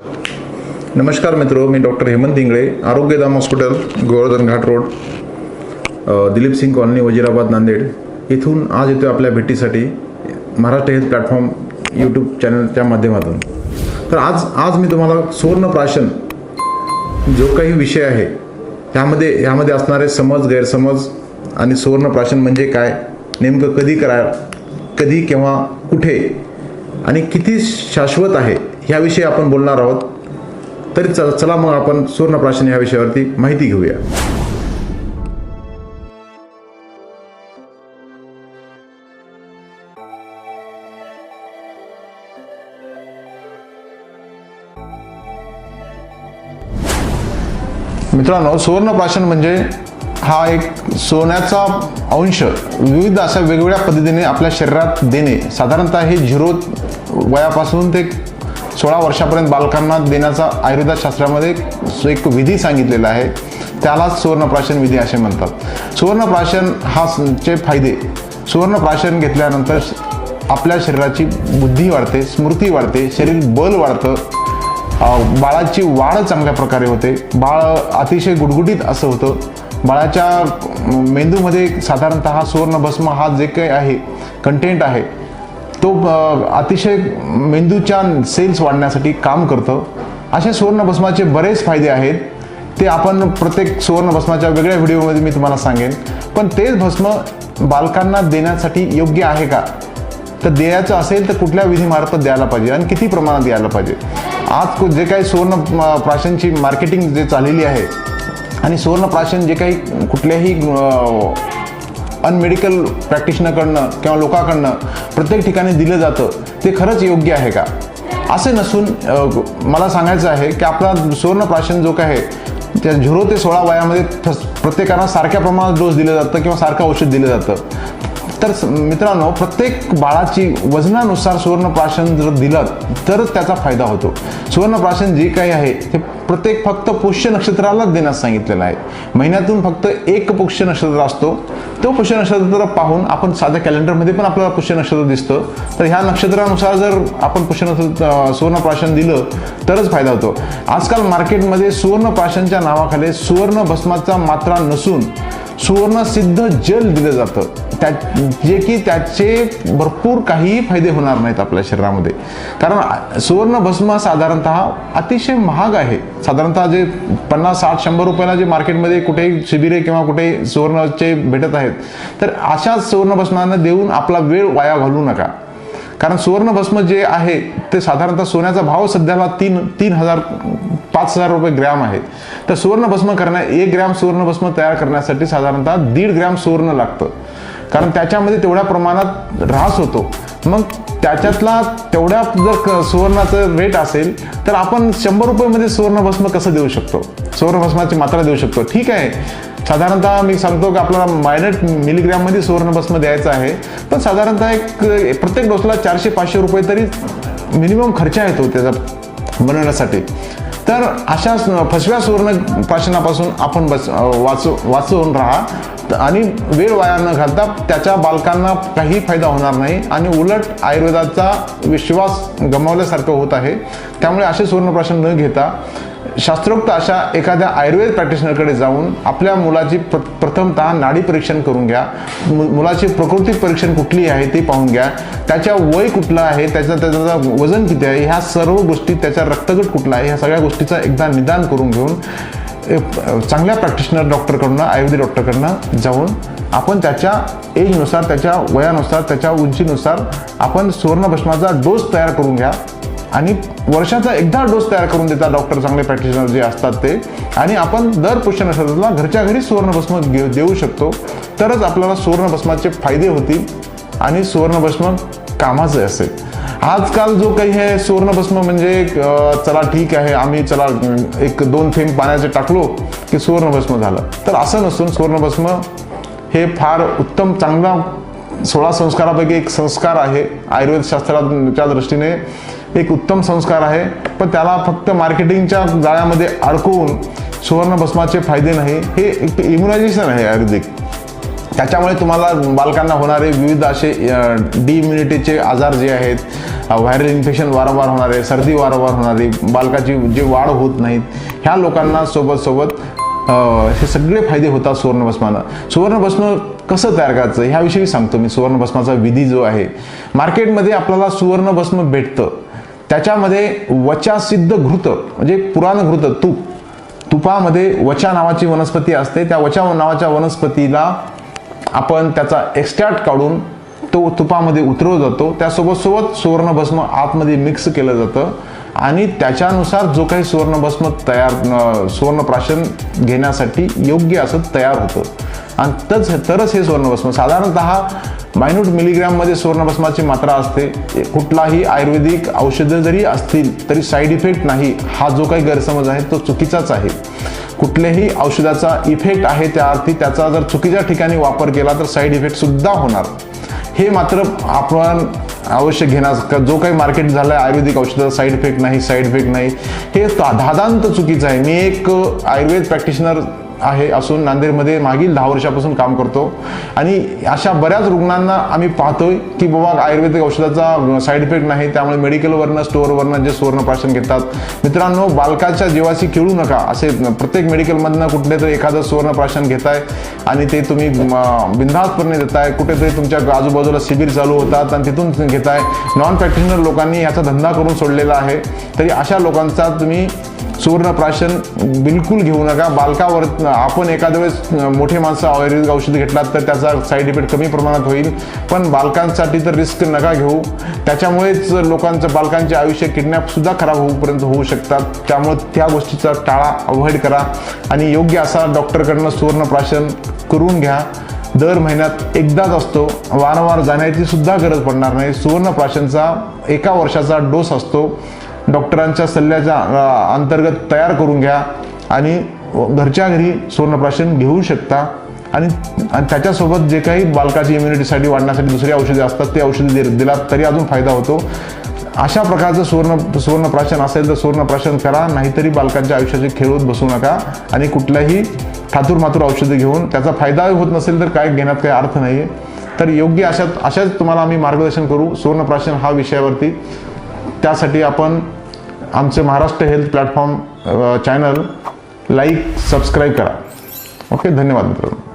नमस्कार मित्र मी doctor Hemant Ingale Arogyadham hospital Govardhan Ghat road Dilip Singh colony Wazirabad Nanded. इथून आज येतो आपल्या भेटीसाठी महाराष्ट्र हेल्थ प्लॅटफॉर्म यूट्यूब चॅनलच्या माध्यमातून. तर आज आज मी तुम्हाला सुवर्ण प्राशन जो काही विषय आहे ह्यामध्ये ह्यामध्ये असणारे समज गैरसमज आणि सुवर्ण प्राशन म्हणजे काय नेमकं कधी करा कधी केव्हा कुठे आणि किती शाश्वत आहे ह्याविषयी आपण बोलणार आहोत. तरी चल चला मग आपण सुवर्णप्राशन या विषयावरती माहिती घेऊया. मित्रांनो सुवर्णप्राशन म्हणजे हा एक सोन्याचा अंश विविध अशा वेगवेगळ्या पद्धतीने आपल्या शरीरात देणे. साधारणतः हे झिरो वयापासून ते सोळा वर्षापर्यंत बालकांना देण्याचा आयुर्वेद शास्त्रामध्ये एक विधी सांगितलेला आहे. त्यालाच सुवर्णप्राशन विधी असे म्हणतात. सुवर्णप्राशन हा चे फायदे. सुवर्णप्राशन घेतल्यानंतर आपल्या शरीराची बुद्धी वाढते स्मृती वाढते शरीर बल वाढतं बाळाची वाढ चांगल्या प्रकारे होते. बाळ अतिशय गुडगुडीत असं होतं. बाळाच्या मेंदूमध्ये साधारणतः सुवर्णभस्म हा जे काही आहे कंटेंट आहे तो अतिशय मेंदूच्या सेल्स वाढण्यासाठी काम करतं. असे सुवर्णभस्माचे बरेच फायदे आहेत. ते आपण प्रत्येक सुवर्णभस्माच्या वेगळ्या व्हिडिओमध्ये मी तुम्हाला सांगेन. पण तेच भस्म बालकांना देण्यासाठी योग्य आहे का? तर द्यायचं असेल तर कुठल्या विधीमार्फत द्यायला पाहिजे आणि किती प्रमाणात द्यायला पाहिजे? आज जे काही सुवर्ण अं, प्राशनची मार्केटिंग जे चाललेली आहे आणि सुवर्ण प्राशन जे काही कुठल्याही अनमेडिकल प्रॅक्टिशनरकडनं किंवा लोकांकडनं प्रत्येक ठिकाणी दिलं जातं ते खरंच योग्य आहे का? असे नसून मला सांगायचं आहे की आपला सुवर्ण प्राशन जो काय आहे त्या झिरो ते सोळा वयामध्ये ठस- प्रत्येकाला सारख्या प्रमाणात डोस दिलं जातं किंवा सारखं औषध दिलं जातं. तर मित्रांनो प्रत्येक बाळाची वजनानुसार सुवर्णप्राशन जर दिलं तरच त्याचा फायदा होतो. सुवर्णप्राशन जे काही आहे ते प्रत्येक फक्त पुष्य नक्षत्रालाच देण्यास सांगितलेलं आहे. महिन्यातून फक्त एक पुष्य नक्षत्र असतो. तो पुष्य नक्षत्र पाहून आपण साध्या कॅलेंडरमध्ये पण आपल्याला पुष्य नक्षत्र दिसतं. तर ह्या नक्षत्रानुसार जर आपण पुष्य नक्षत्र सुवर्णप्राशन दिलं तरच फायदा होतो. आजकाल मार्केटमध्ये सुवर्णप्राशनच्या नावाखाली सुवर्ण भस्माचा मात्रा नसून सुवर्णसिद्ध जल दिलं जातं. त्या जे की त्याचे भरपूर काहीही फायदे होणार नाहीत आपल्या शरीरामध्ये. कारण सुवर्ण भस्म साधारणतः अतिशय महाग आहे. साधारणतः जे पन्नास साठ शंभर रुपयाला जे मार्केटमध्ये कुठेही शिबिरे किंवा कुठे सुवर्णचे भेटत आहेत. तर अशा सुवर्ण भस्मांना देऊन आपला वेळ वाया घालू नका. कारण सुवर्णभस्म जे आहे ते साधारणतः सोन्याचा भाव सध्याला तीन तीन हजार पाच हजार रुपये ग्रॅम आहे तर सुवर्णभस्म करण्या एक ग्रॅम सुवर्णभस्म तयार करण्यासाठी साधारणतः दीड ग्रॅम सुवर्ण लागतं. कारण त्याच्यामध्ये तेवढ्या प्रमाणात ऱ्हास होतो. मग त्याच्यातला तेवढ्या जर सुवर्णाचं रेट असेल तर आपण शंभर रुपयेमध्ये सुवर्णभस्म कसं देऊ शकतो? सुवर्णभस्माची मात्रा देऊ शकतो. ठीक आहे. साधारणतः मी सांगतो की आपल्याला मायनट मिलीग्रॅममध्ये सुवर्णभस्म द्यायचं आहे. पण साधारणतः एक प्रत्येक डोसला चारशे पाचशे रुपये तरी मिनिमम खर्च येतो त्याचा बनवण्यासाठी. तर अशा फसव्या सुवर्ण प्राशनापासून आपण बस वाचू वाचून राहा. आणि वेळ वाया न घालता त्याच्या बालकांना काही फायदा होणार नाही. आणि उलट आयुर्वेदाचा विश्वास गमावल्यासारखं होत आहे. त्यामुळे असे सुवर्णप्राशन न घेता शास्त्रोक्त अशा एखाद्या आयुर्वेद प्रॅक्टिशनरकडे जाऊन आपल्या मुलाची प्र प्रथमतः नाडी परीक्षण करून घ्या. मु- मुलाची प्रकृती परीक्षण कुठली आहे ते पाहून घ्या. त्याच्या वय कुठलं आहे त्याचं त्याचं वजन किती आहे ह्या सर्व गोष्टी त्याचा रक्तगट कुठला आहे ह्या सगळ्या गोष्टीचा एकदा निदान करून घेऊन चांगल्या प्रॅक्टिशनर डॉक्टरकडनं आयुर्वेदिक डॉक्टरकडनं जाऊन आपण त्याच्या एजनुसार त्याच्या वयानुसार त्याच्या उंचीनुसार आपण सुवर्णभस्माचा डोस तयार करून घ्या. आणि वर्षाचा एकदा डोस तयार करून देतात डॉक्टर चांगले प्रॅक्टिशनर जे असतात ते. आणि आपण दर पुष्य नक्षत्राला घरच्या घरी सुवर्णभस्म घेऊ देऊ शकतो. तरच आपल्याला सुवर्णभस्माचे फायदे होतील आणि सुवर्णभस्म कामाचं असेल. आजकाल जो काही आहे सुवर्णभस्म म्हणजे चला ठीक आहे आम्ही चला एक दोन थेंब पाण्याचे टाकलो की सुवर्णभस्म झालं. तर असं नसून सुवर्णभस्म हे फार उत्तम चांगला सोळा संस्कारापैकी एक संस्कार आहे. आयुर्वेद शास्त्राच्या दृष्टीने एक उत्तम संस्कार आहे पण त्याला फक्त मार्केटिंगच्या जाळ्यामध्ये अडकवून सुवर्णभस्माचे फायदे नाही हे एक इम्युनायझेशन आहे आयुर्वेदिक त्याच्यामुळे तुम्हाला बालकांना होणारे विविध असे डी इम्युनिटीचे आजार जे आहेत व्हायरल इन्फेक्शन वारंवार होणारे सर्दी वारंवार होणारी बालकाची जे वाढ होत नाहीत ह्या लोकांना सोबत सोबत हे सगळे फायदे होतात सुवर्णभस्मानं सुवर्णभस्म कसं तयार करायचं? ह्याविषयी सांगतो मी. सुवर्णभस्माचा विधी जो आहे मार्केटमध्ये आपल्याला सुवर्णभस्म भेटतं. त्याच्यामध्ये वचासिद्ध घृत म्हणजे पुराण घृत तूप. तुपामध्ये वचा नावाची वनस्पती असते. त्या वचा नावाच्या वनस्पतीला आपण त्याचा एक्स्ट्रॅक्ट काढून तो तुपामध्ये उतरवला जातो. त्यासोबत सोबत सुवर्णभस्म आतमध्ये मिक्स केलं जातं. आणि त्याच्यानुसार जो काही सुवर्णभस्म तयार सुवर्णप्राशन घेण्यासाठी योग्य असं तयार होतं. आणि तच तरच हे सुवर्णभस्म. साधारणतः मायन्यूट मिलीग्रॅममध्ये सुवर्णभस्माची मात्रा असते. कुठलाही आयुर्वेदिक औषधं जरी असतील तरी साईड इफेक्ट नाही. हा जो काही गैरसमज आहे तो चुकीचाच आहे. कुठल्याही औषधाचा इफेक्ट आहे त्या अर्थी त्याचा जर चुकीच्या ठिकाणी वापर केला तर साईड इफेक्टसुद्धा होणार. हे मात्र आपण अवश्य घेण्यास जो काही मार्केट झालं आहे आयुर्वेदिक औषधाचा साईड इफेक्ट नाही साईड इफेक्ट नाही. हे धादांत चुकीचं आहे. मी एक आयुर्वेद प्रॅक्टिशनर आहे असून नांदेडमध्ये मागील दहा वर्षापासून काम करतो. आणि अशा बऱ्याच रुग्णांना आम्ही पाहतोय की बाबा आयुर्वेदिक औषधाचा साईड इफेक्ट नाही त्यामुळे मेडिकलवरनं स्टोअरवरनं जे सुवर्णप्राशन घेतात. मित्रांनो बालकाच्या जीवाशी खेळू नका असे प्रत्येक मेडिकलमधनं कुठले तरी एखादं सुवर्णप्राशन घेताय आणि ते तुम्ही म, बिनधास्तपणे देताय. कुठेतरी तुमच्या आजूबाजूला शिबिर चालू होतात आणि तिथून घेताय. नॉन प्रॅक्टिशनर लोकांनी याचा धंदा करून सोडलेला आहे. तरी अशा लोकांचा तुम्ही सुवर्णप्राशन बिलकुल घेऊ नका. बालकावर आपण एखाद्या वेळेस मोठे माणसं आयुर्वेदिक औषध घेतलात तर त्याचा साईड इफेक्ट कमी प्रमाणात होईल. पण बालकांसाठी तर रिस्क नका घेऊ. त्याच्यामुळेच लोकांचं बालकांचे आयुष्य किडनॅपसुद्धा खराब होऊपर्यंत होऊ शकतात. त्यामुळे त्या गोष्टीचा टाळा अवॉइड करा. आणि योग्य असा डॉक्टरकडनं सुवर्णप्राशन करून घ्या. दर महिन्यात एकदाच असतो. वारंवार जाण्याची सुद्धा गरज पडणार नाही. सुवर्णप्राशनचा एका वर्षाचा डोस असतो. डॉक्टरांच्या सल्ल्याच्या अंतर्गत तयार करून घ्या आणि घरच्या घरी स्वर्णप्राशन घेऊ शकता. आणि त्याच्यासोबत जे काही बालकाची इम्युनिटीसाठी वाढण्यासाठी दुसरी औषधे असतात ते औषधे दे दिलात तरी अजून फायदा होतो. अशा प्रकारचं सुवर्ण सुवर्णप्राशन असेल तर सुवर्णप्राशन करा नाहीतरी बालकांच्या आयुष्याचे खेळवत बसू नका आणि कुठल्याही ठातूर मातूर औषधे घेऊन त्याचा फायदा होत नसेल तर काय घेण्यात काही अर्थ नाही तर योग्य अशात अशाच तुम्हाला आम्ही मार्गदर्शन करू. सुवर्णप्राशन हा विषयावरती त्यासाठी आपण आमचे Maharashtra health platform channel like subscribe करा. ओके धन्यवाद मित्रांनो.